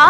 가?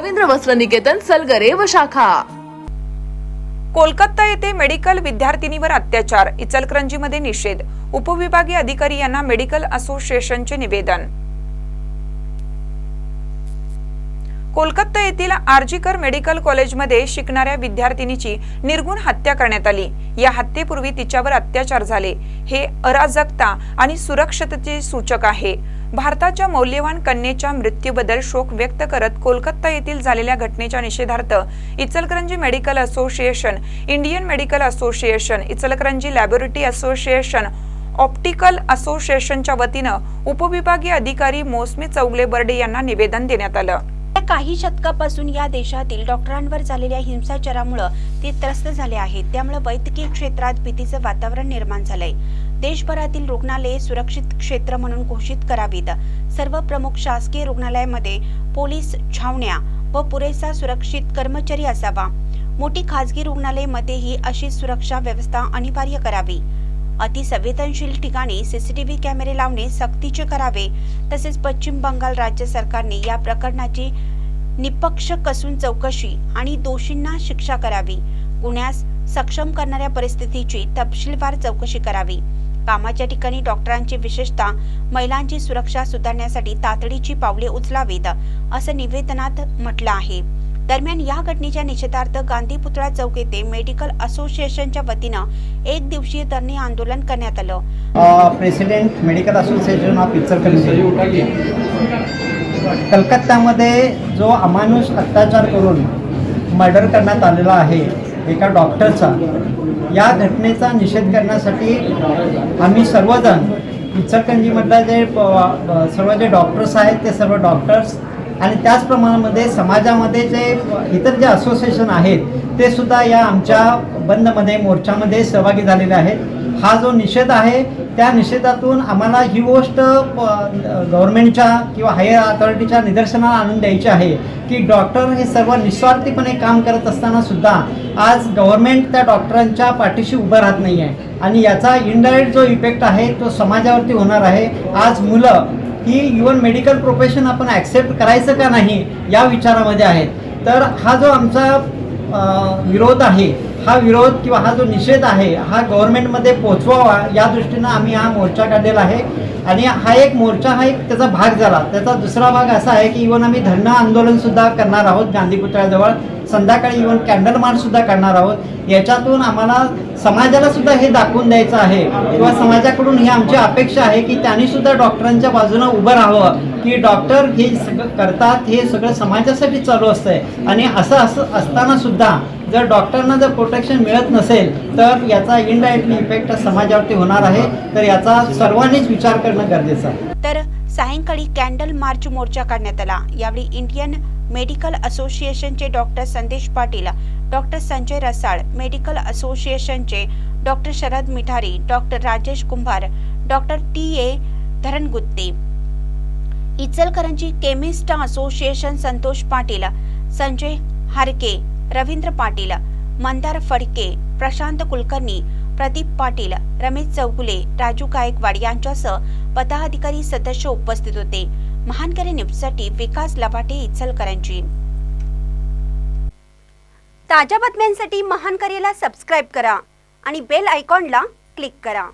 रवींद्र वस्त्र निकेतन सलगरे व शाखा. कोलकाता येथे मेडिकल विद्यार्थिनीवर अत्याचार इचलकरंजीमध्ये निषेध. उपविभागीय अधिकारी यांना मेडिकल असोसिएशनचे निवेदन. कोलकाता येथील आर्जीकर मेडिकल कॉलेजमध्ये शिकणाऱ्या विद्यार्थिनीची निर्गुण हत्या करण्यात आली. या हत्येपूर्वी तिच्यावर अत्याचार झाले. हे अराजकता आणि सुरक्षतेचे सूचक आहे. भारताच्या मौल्यवान कन्येच्या मृत्यूबद्दल शोक व्यक्त करत कोलकाता येथील झालेल्या घटनेच्या निषेधार्थ Ichalkaranji medical association Indian medical association Ichalkaranji laboratory association optical असोसिएशनच्या वतीनं उपविभागीय अधिकारी मोसमी चौगले बर्डे यांना निवेदन देण्यात आलं. काही शतकापासून या देशातील डॉक्टरांवर झालेल्या हिंसाचारामुळे ते त्रस्त झाले आहेत. त्यामुळे वैद्यकीय क्षेत्रात भीतीचं वातावरण निर्माण झालंय. देशभरातील रुग्णालये सुरक्षित क्षेत्र म्हणून घोषित करावीत. सर्व प्रमुख शासकीय रुग्णालयामध्ये पोलीस छावण्या व पुरेसा सुरक्षित कर्मचारी असावा. मोठी खाजगी रुग्णालयामध्येही अशी सुरक्षा व्यवस्था अनिवार्य करावी. अतिसंवेदनशील ठिकाणी सीसीटीव्ही कॅमेरे लावणे सक्तीचे करावे. तसेच पश्चिम बंगाल राज्य सरकारने या प्रकरणाची निपक्ष कसून चौकशी आणि दोषींना शिक्षा करावी. गुन्ह्यास सक्षम करणाऱ्या परिस्थितीची तपशीलवार चौकशी करावी. कामाच्या ठिकाणी डॉक्टरांची विशेषतः महिलांची सुरक्षा सुधारण्यासाठी तातडीची पावले उचलावीत असं निवेदनात म्हटलं आहे. दरम्यान या घटनेच्या निषेधार्थ गांधी पुतळा चौक येथे मेडिकल असोसिएशनच्या वतीनं एक दिवसीय धरणे आंदोलन करण्यात आलं. President medical association of Ichalkaranji. कलकत्त्यामध्ये जो अमानुष अत्याचार करून मर्डर करण्यात आलेला आहे एका डॉक्टरचा या घटनेचा निषेध करण्यासाठी आम्ही सर्वजण इचलकरंजीमधल्या जे सर्व जे डॉक्टर्स आहेत ते सर्व डॉक्टर्स आणि त्याच प्रमाणामध्ये समाजामध्ये जे इतर जे असोसिएशन आहेत ते सुद्धा या आमच्या बंदमध्ये मोर्चामध्ये सहभागी झालेले आहेत. हा जो निषेध आहे त्या निषेधातून आम्हाला ही गोष्ट गव्हर्नमेंटच्या किंवा हायर अथॉरिटीच्या निदर्शनाला आणून द्यायची आहे की डॉक्टर हे सर्व निस्वार्थीपणे काम करत असताना सुद्धा आज गव्हर्नमेंट त्या डॉक्टरांच्या पाठीशी उभं राहत नाही आहे आणि याचा इनडायरेक्ट जो इफेक्ट आहे तो समाजावरती होणार आहे. आज मुलं की इवन मेडिकल प्रोफेशन आपण ॲक्सेप्ट करायचं का नाही या विचारामध्ये आहेत. तर हा जो आमचा विरोध आहे हा विरोध किंवा हा जो निषेध आहे हा गव्हर्नमेंटमध्ये पोचवावा या दृष्टीनं आम्ही हा मोर्चा काढलेला आहे. आणि हा एक मोर्चा हा एक त्याचा भाग झाला. त्याचा दुसरा भाग असा आहे की इवन आम्ही धरणं आंदोलनसुद्धा करणार आहोत गांधी पुतळ्याजवळ. संध्याकाळी इवन कॅन्डल मार्चसुद्धा करणार आहोत. याच्यातून आम्हाला समाजाला सुद्धा हे दाखवून द्यायचं आहे. किंवा समाजाकडून ही आमची अपेक्षा आहे की त्यांनी सुद्धा डॉक्टरांच्या बाजूनं उभं राहावं की डॉक्टर हे सगळं करतात हे सगळं समाजासाठी चालू असतंय. आणि असं असं असताना सुद्धा जर डॉक्टरना जर प्रोटेक्शन मिळत नसेल तर याचा इनडायरेक्टली इफेक्ट समाजावरती होणार आहे. तर याचा सर्वांनीच विचार करणं गरजेचं आहे. तर सायंकाळी कॅन्डल मार्च मोर्चा काढण्यात आला. यावेळी इंडियन मेडिकल असोसिएशनचे doctor Sandesh Patil doctor Sanjay Rasal medical असोसिएशनचे doctor Sharad Mithari doctor Rajesh Kumbhar doctor T A Dharangutte Ichalkaranji chemist association Santosh Patil Sanjay Harke Ravindra Patil Mandar Phadke Prashant Kulkarni Pradeep Patil Ramesh Chougule Raju Gaikwad यांच्यासह पदाधिकारी सदस्य उपस्थित होते. महानकरी न्यूजसाठी विकास लवाटे इचलकरांची ताज्या बातम्यांसाठी महानकरीला subscribe करा आणि बेल आयकॉनला क्लिक करा.